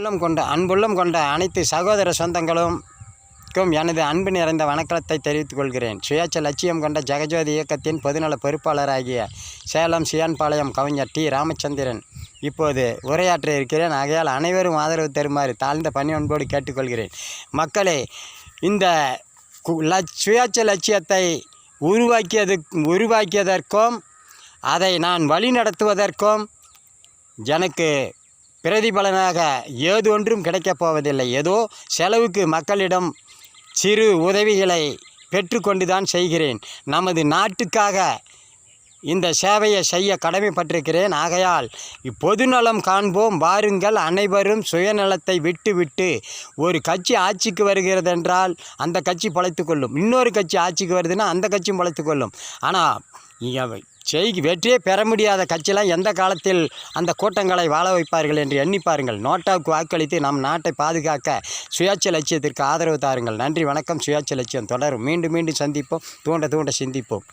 உள்ளம் கொண்ட அன்புள்ளம் கொண்ட அனைத்து சகோதர சொந்தங்களுக்கும் எனது அன்பு நிறைந்த வணக்கத்தை தெரிவித்துக் கொள்கிறேன். சுயேட்சை லட்சியம் கொண்ட ஜெகஜோதி இயக்கத்தின் பொதுநல பொறுப்பாளராகிய சேலம் சியான்பாளையம் கவிஞர் டி. ராமச்சந்திரன் இப்போது உரையாற்ற இருக்கிறேன். ஆகையால் அனைவரும் ஆதரவு தருமாறு தாழ்ந்த பணியன்போடு கேட்டுக்கொள்கிறேன். மக்களே இந்த கு- லட்ச- சுயேட்சை லட்சியத்தை உருவாக்கியது உருவாக்கியதற்கும் அதை நான் வழி நடத்துவதற்கும் எனக்கு பிரதிபலனாக ஏது ஒன்றும் கிடைக்கப் போவதில்லை. ஏதோ செலவுக்கு மக்களிடம் சிறு உதவிகளை பெற்றுக்கொண்டு தான் செய்கிறேன். நமது நாட்டுக்காக இந்த சேவையை செய்ய கடமைப்பட்டிருக்கிறேன். ஆகையால் பொதுநலம் காண்போம். வாருங்கள். அனைவரும் சுயநலத்தை விட்டுவிட்டு ஒரு கட்சி ஆட்சிக்கு வருகிறது என்றால் அந்த கட்சி பழைத்து கொள்ளும். இன்னொரு கட்சி ஆட்சிக்கு வருதுன்னா அந்த கட்சியும் பழைத்து கொள்ளும். ஆனால் செய் வெற்றியே பெற முடியாத கட்சியெல்லாம் எந்த காலத்தில் அந்த கூட்டங்களை வாழ வைப்பார்கள் என்று எண்ணி பாருங்கள். நோட்டாவுக்கு வாக்களித்து நம் நாட்டை பாதுகாக்க சுயாட்சி லட்சியத்திற்கு ஆதரவு தாருங்கள். நன்றி வணக்கம். சுயாட்சி லட்சியம் தொடரும். மீண்டும் மீண்டும் சந்திப்போம். தூண்ட தூண்ட சிந்திப்போம்.